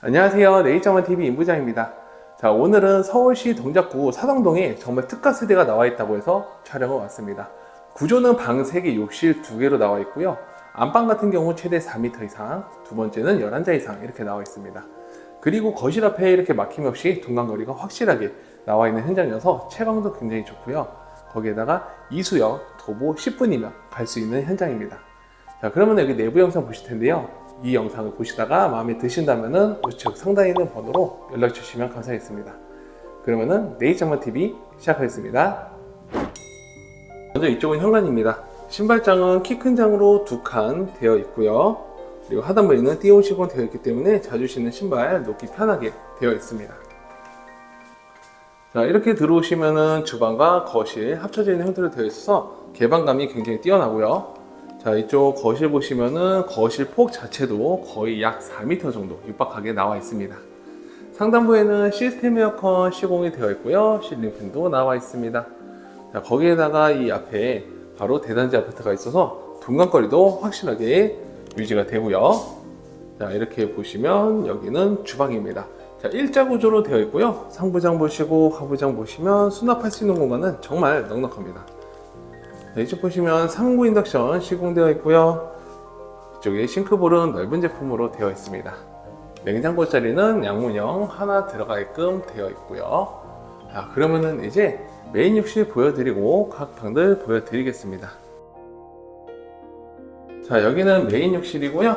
안녕하세요. 네이처만 TV 임부장입니다. 자, 오늘은 서울시 동작구 사당동에 정말 특가 세대가 나와 있다고 해서 촬영을 왔습니다. 구조는 방 3개, 욕실 2개로 나와 있고요. 안방 같은 경우 최대 4m 이상, 두 번째는 11자 이상 이렇게 나와 있습니다. 그리고 거실 앞에 이렇게 막힘 없이 동간거리가 확실하게 나와 있는 현장이어서 채광도 굉장히 좋고요. 거기에다가 이수역, 도보 10분이면 갈 수 있는 현장입니다. 자, 그러면 여기 내부 영상 보실 텐데요. 이 영상을 보시다가 마음에 드신다면은 우측 상단에 있는 번호로 연락 주시면 감사하겠습니다. 그러면은 네이처만 TV 시작하겠습니다. 먼저 이쪽은 현관입니다. 신발장은 키 큰 장으로 두 칸 되어 있고요. 그리고 하단부에는 시공 되어 있기 때문에 자주 신는 신발 놓기 편하게 되어 있습니다. 자, 이렇게 들어오시면은 주방과 거실 합쳐져 있는 형태로 되어 있어서 개방감이 굉장히 뛰어나고요. 자, 이쪽 거실 보시면은 거실 폭 자체도 거의 약 4m 정도 육박하게 나와 있습니다. 상단부에는 시스템 에어컨 시공이 되어 있고요. 실링팬도 나와 있습니다. 자, 거기에다가 이 앞에 바로 대단지 아파트가 있어서 동간거리도 확실하게 유지가 되고요. 자, 이렇게 보시면 여기는 주방입니다. 자, 일자 구조로 되어 있고요. 상부장 보시고 하부장 보시면 수납할 수 있는 공간은 정말 넉넉합니다. 자, 이쪽 보시면 3구 인덕션 시공되어 있고요. 이쪽에 싱크볼은 넓은 제품으로 되어 있습니다. 냉장고 자리는 양문형 하나 들어가게끔 되어 있고요. 자, 그러면은 이제 메인 욕실 보여드리고 각 방들 보여드리겠습니다. 자, 여기는 메인 욕실이고요.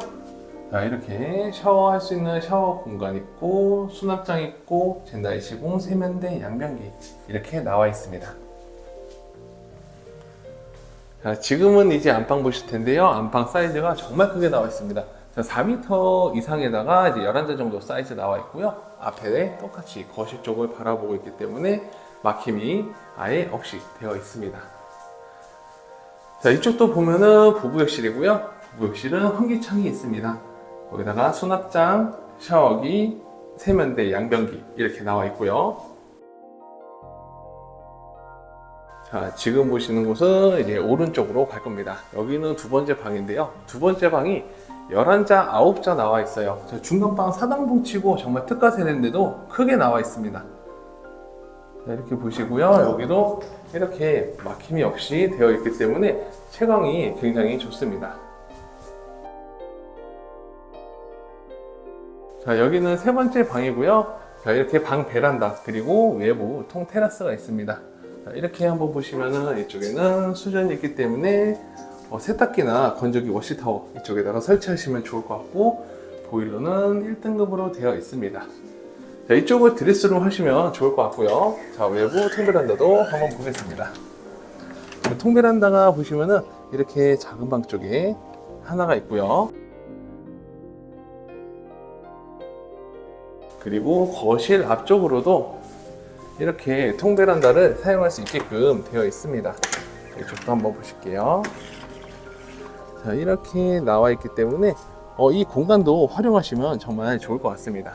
자, 이렇게 샤워할 수 있는 샤워 공간 있고, 수납장 있고, 젠다이 시공, 세면대, 양변기 이렇게 나와 있습니다. 자, 지금은 이제 안방 보실 텐데요. 안방 사이즈가 정말 크게 나와 있습니다. 자, 4m 이상에다가 이제 11자 정도 사이즈 나와 있고요. 앞에 똑같이 거실 쪽을 바라보고 있기 때문에 막힘이 아예 없이 되어 있습니다. 자, 이쪽도 보면은 부부욕실이고요. 부부욕실은 환기창이 있습니다. 거기다가 수납장, 샤워기, 세면대, 양변기 이렇게 나와 있고요. 자, 지금 보시는 곳은 이제 오른쪽으로 갈 겁니다. 여기는 두 번째 방인데요. 두 번째 방이 11자, 9자 나와 있어요. 자, 중간방 사당봉 치고 정말 특가 세대인데도 크게 나와 있습니다. 자, 이렇게 보시고요. 여기도 이렇게 막힘이 없이 되어 있기 때문에 채광이 굉장히 좋습니다. 자, 여기는 세 번째 방이고요. 자, 이렇게 방 베란다 그리고 외부 통 테라스가 있습니다. 자, 이렇게 한번 보시면은 이쪽에는 수전이 있기 때문에 어, 세탁기나 건조기 워시타워 이쪽에다가 설치하시면 좋을 것 같고 보일러는 1등급으로 되어 있습니다. 자, 이쪽을 드레스룸 하시면 좋을 것 같고요. 자, 외부 통베란다도 한번 보겠습니다. 자, 통베란다가 보시면은 이렇게 작은 방 쪽에 하나가 있고요. 그리고 거실 앞쪽으로도 이렇게 통베란다를 사용할 수 있게끔 되어 있습니다. 이쪽도 한번 보실게요. 자, 이렇게 나와 있기 때문에 어, 이 공간도 활용하시면 정말 좋을 것 같습니다.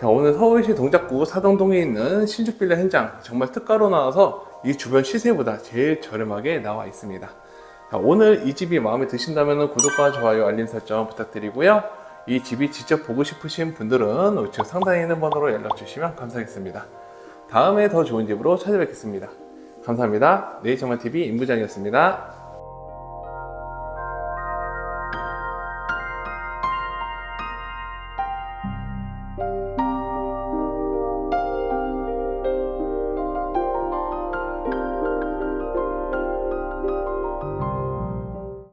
자, 오늘 서울시 동작구 사동동에 있는 신축 빌라 현장 정말 특가로 나와서 이 주변 시세보다 제일 저렴하게 나와 있습니다. 자, 오늘 이 집이 마음에 드신다면 구독과 좋아요, 알림 설정 부탁드리고요. 이 집이 직접 보고 싶으신 분들은 우측 상단에 있는 번호로 연락 주시면 감사하겠습니다. 다음에 더 좋은 집으로 찾아뵙겠습니다. 감사합니다. 네이처만 TV 임부장이었습니다.